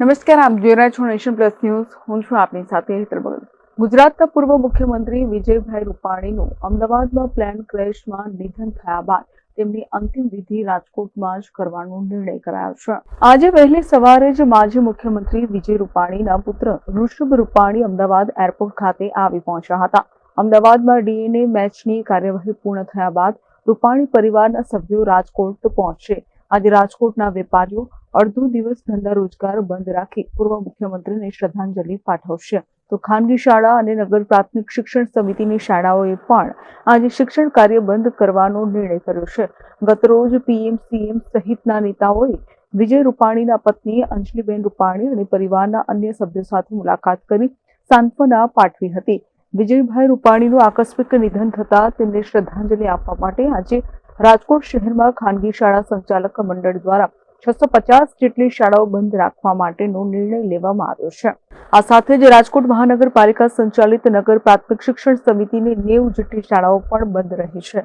નમસ્કાર, આપ જોઈ રહ્યા છો નેશન પ્લસ ન્યૂઝ. હું છું આપની સાથે હેતલ ભગત. ગુજરાતના પૂર્વ મુખ્યમંત્રી વિજયભાઈ રૂપાણીનું અમદાવાદમાં પ્લેન ક્રેશમાં નિધન થયા બાદ તેમની અંતિમ વિધિ રાજકોટમાં જ કરવાનો નિર્ણય કરાયો છે. આજે વહેલી સવારે જ માજી મુખ્યમંત્રી વિજય રૂપાણીના પુત્ર ઋષભ રૂપાણી અમદાવાદ એરપોર્ટ ખાતે આવી પહોંચ્યા હતા. અમદાવાદમાં ડીએનએ મેચની કાર્યવાહી પૂર્ણ થયા બાદ રૂપાણી પરિવારના સભ્યો રાજકોટ પહોંચશે આજે રાજકોટના વેપારીઓ અડધો દિવસ ધંધા રોજગાર બંધ રાખી પૂર્વ મુખ્યમંત્રીને શ્રદ્ધાંજલિ પાઠવશે. તો ખાનગી શાળા અને નગર પ્રાથમિક શિક્ષણ સમિતિની શાળાઓએ પણ આજે શિક્ષણ કાર્ય બંધ કરવાનો નિર્ણય કર્યો છે. ગતરોજ પીએમ, સીએમ સહિતના નેતાઓએ વિજય રૂપાણીના પત્ની અંજલિબેન રૂપાણી અને પરિવારના અન્ય સભ્યો સાથે મુલાકાત કરી સાંત્વના પાઠવી હતી. વિજયભાઈ રૂપાણીનું આકસ્મિક નિધન થતા તેમને શ્રદ્ધાંજલિ આપવા માટે આજે રાજકોટ શહેરમાં ખાનગી શાળા સંચાલક મંડળ દ્વારા છસો પચાસ જેટલી શાળાઓ બંધ રાખવા માટેનો નિર્ણય લેવામાં આવ્યો છે. આ સાથે જ રાજકોટ મહાનગરપાલિકા સંચાલિત નગર પ્રાથમિક શિક્ષણ સમિતિની નેવું જેટલી શાળાઓ પણ બંધ રહી છે.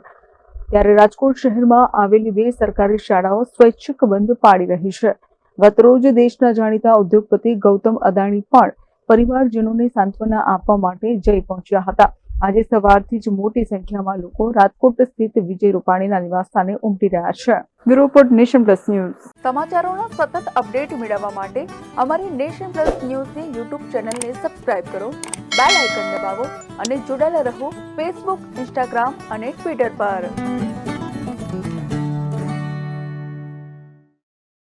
ત્યારે રાજકોટ શહેરમાં આવેલી બે સરકારી શાળાઓ સ્વૈચ્છિક બંધ પાડી રહી છે. ગતરોજ દેશના જાણીતા ઉદ્યોગપતિ ગૌતમ અદાણી પણ પરિવારજનોને સાંત્વના આપવા માટે જઈ પહોંચ્યા હતા. આજે સવારથી જ મોટી સંખ્યામાં લોકો રાજકોટ સ્થિત વિજય રૂપાણીના નિવાસસ્થાને ઉમટી રહ્યા છે. Bureau report nation plus news. સમાચારોના સતત અપડેટ મેળવવા માટે અમારી નેશન પ્લસ ન્યૂઝની યુટ્યુબ ચેનલને સબસ્ક્રાઇબ કરો, બેલ આઇકન દબાવો અને જોડાયેલા રહો ફેસબુક, ઇન્સ્ટાગ્રામ અને ટ્વિટર પર.